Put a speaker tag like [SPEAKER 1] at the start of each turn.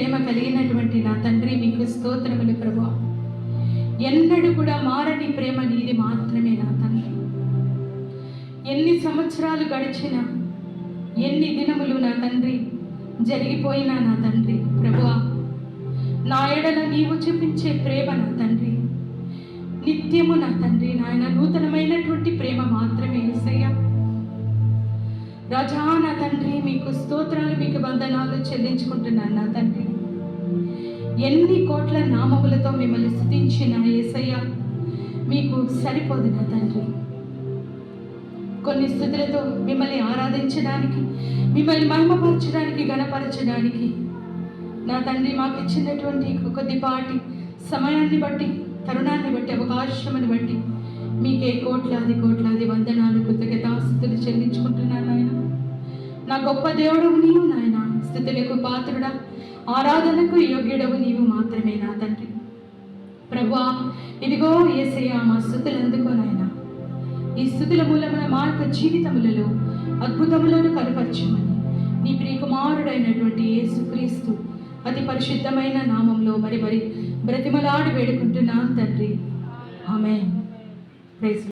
[SPEAKER 1] ప్రేమ కలిగినటువంటి నా తండ్రి మీకు స్తోత్రములు ప్రభు ఎన్నడూ కూడా మారని ప్రేమ నీది మాత్రమే నా తండ్రి. ఎన్ని సంవత్సరాలు గడిచినా ఎన్ని దినములు నా తండ్రి జరిగిపోయినా నా తండ్రి ప్రభువా. నా ఎడల నీవు చూపించే ప్రేమ నా తండ్రి. నిత్యము నా తండ్రి నాయన నూతనమైనటువంటి ప్రేమ మాత్రమే ఏసయ్యా. రాజా నా తండ్రి మీకు స్తోత్రాలు మీకు వందనాలు చెల్లించుకుంటున్నాను నా తండ్రి. ఎన్ని కోట్ల నామములతో మిమ్మల్ని స్థుతించిన ఏసయ్య మీకు సరిపోదు నా తండ్రి. కొన్ని స్థుతులతో మిమ్మల్ని ఆరాధించడానికి మిమ్మల్ని మహిమపరచడానికి గణపరచడానికి నా తండ్రి మాకు ఇచ్చినటువంటి కొద్దిపాటి సమయాన్ని బట్టి తరుణాన్ని బట్టి అవకాశమని బట్టి మీకే కోట్లాది కోట్లాది వందనాలు కృతజ్ఞతాస్తులు చెల్లించుకుంటున్నాను ఆయన నా గొప్ప దేవుడు నీవు నాయన. స్థుతులకు పాత్రుడా. ఆరాధనకు యోగ్యుడవు నీవు మాత్రమే నా తండ్రి. ప్రభువా ఇదిగో ఏసయ్య మా స్థుతులు అందుకో నాయన. ఈ స్థుతుల మూలమున మా యొక్క జీవితములలో అద్భుతములను కనపరచమని నీ ప్రియకుమారుడైనటువంటి యేసుక్రీస్తు అతి పరిశుద్ధమైన నామంలో మరి మరి బ్రతిమలాడి వేడుకుంటున్నాను తండ్రి. ఆమె ప్రైజ్